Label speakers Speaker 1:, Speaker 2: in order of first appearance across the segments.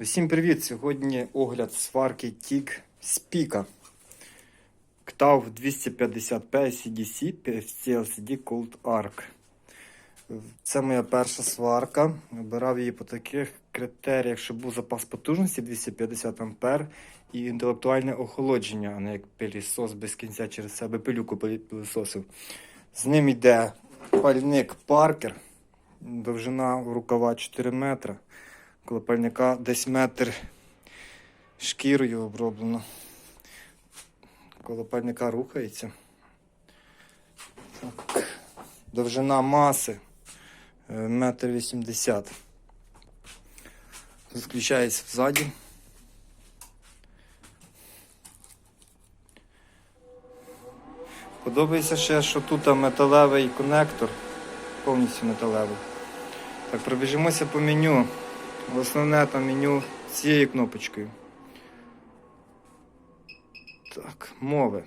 Speaker 1: Усім привіт! Сьогодні огляд сварки TIG Spica. КТАВ 250P CDC PFC LCD Cold Arc. Це моя перша сварка. Обирав її по таких критеріях, щоб був запас потужності 250 А і інтелектуальне охолодження, а не як пилісос без кінця через себе пилюку пилісосив. З ним йде пальник Паркер, довжина рукава 4 метри. Коло пальника десь метр шкірою оброблено. Коло пальника рухається. Так. Довжина маси е, метр вісімдесят. Включається ззаді. Подобається ще, що тут металевий конектор, повністю металевий. Так, пробіжимося по меню. Основне там меню цією кнопочкою. Так, мови.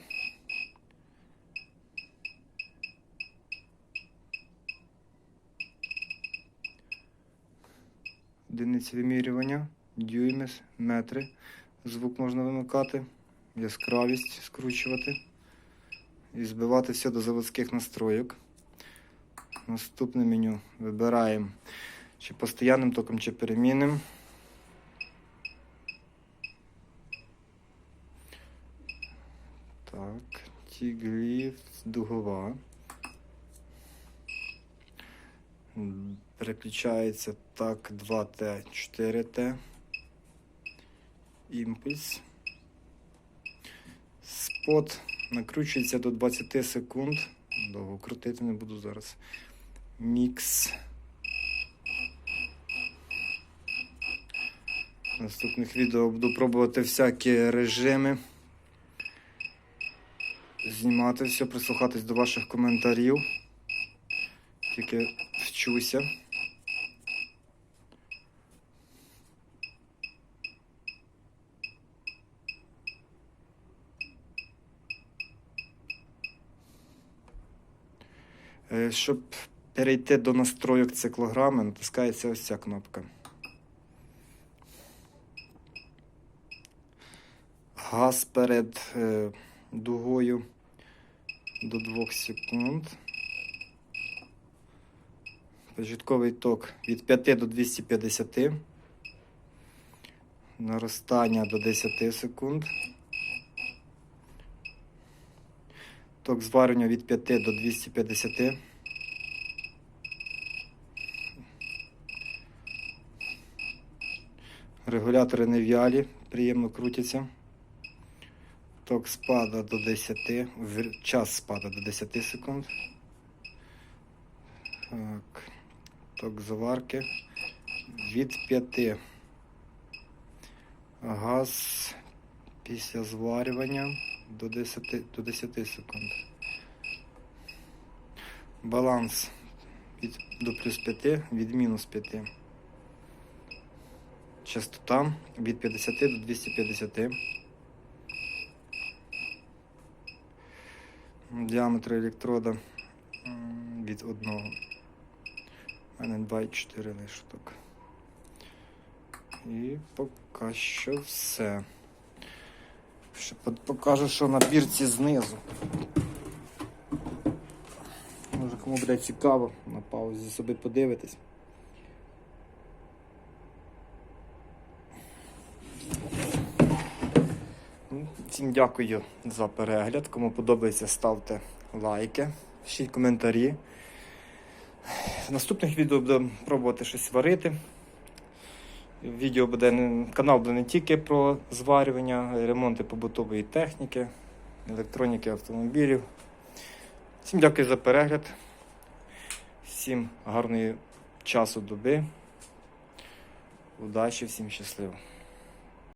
Speaker 1: Одиниці вимірювання, дюйми, метри. Звук можна вимикати, яскравість скручувати і збивати все до заводських настройок. Наступне меню вибираємо чи постоянним током, чи перемінним. Так, тігліф дугова. Переключається так 2Т, 4Т. Імпульс. Спот накручується до 20 секунд. Довго крутити не буду зараз. Мікс. Наступних відео буду пробувати всякі режими. Знімати все, прислухатись до ваших коментарів. Тільки вчуся. Е, Щоб перейти до настройок циклограми, натискається ось ця кнопка. Газ перед е, дугою до 2 секунд. Початковий ток від 5 до 250. Наростання до 10 секунд. Ток зварювання від 5 до 250. Регулятори не в'ялі, приємно крутяться. Ток спада до 10, час спада до 10 секунд. Так. Ток заварки від 5. Газ після зварювання до 10, до 10 секунд. Баланс від, до плюс 5 від мінус 5. Частота від 50 до 250. Діаметр електрода від одного. У мене 2,4 лише так. І поки що все. Ще покажу, що на бірці знизу. Може кому буде цікаво, на паузі собі подивитись. Всім дякую за перегляд. Кому подобається, ставте лайки, пишіть коментарі. В наступних відео будемо пробувати щось варити. Відео буде канал буде не тільки про зварювання, ремонти побутової техніки, електроніки автомобілів. Всім дякую за перегляд. Всім гарної часу доби. Удачі, всім щасливо.